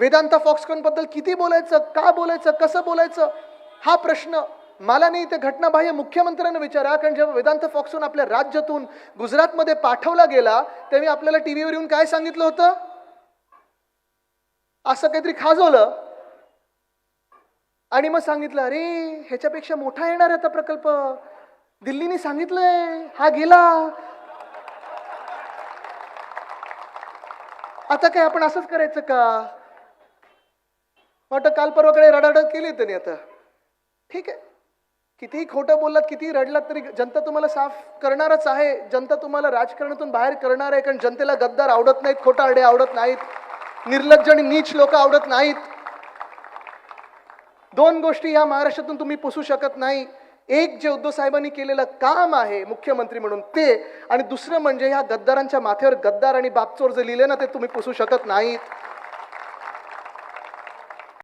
वेदांता फॉक्सकॉनबद्दल किती बोलायचं का बोलायचं कसं बोलायचं? हा प्रश्न मला नाही ते घटनाबाह्य मुख्यमंत्र्यांना विचारा कारण जेव्हा वेदांत फॉक्सकॉन आपल्या राज्यातून गुजरातमध्ये पाठवला गेला तेव्हा आपल्याला टीव्हीवर येऊन काय सांगितलं होतं? असं काहीतरी खाजवलं. आणि मग सांगितलं अरे ह्याच्यापेक्षा मोठा येणार आता प्रकल्प. दिल्लीने सांगितलंय हा गेला. आता काय आपण असंच करायचं का? वाटतं काल परवाकडे रडारड केली त्यांनी आता. ठीक आहे. कितीही खोटं बोललात कितीही रडलात तरी जनता तुम्हाला साफ करणारच आहे. जनता तुम्हाला राजकारणातून बाहेर करणार आहे कारण जनतेला गद्दार आवडत नाहीत खोटारडे आवडत नाहीत. निर्लज्ज आणि नीच लोक आवडत नाहीत. दोन गोष्टी ह्या महाराष्ट्रातून तुम्ही पुसू शकत नाही. एक जे उद्धव साहेबांनी केलेलं काम आहे मुख्यमंत्री म्हणून ते. आणि दुसरं म्हणजे ह्या गद्दारांच्या माथ्यावर गद्दार आणि बापचोर जे लिहिले ना ते तुम्ही पुसू शकत नाहीत.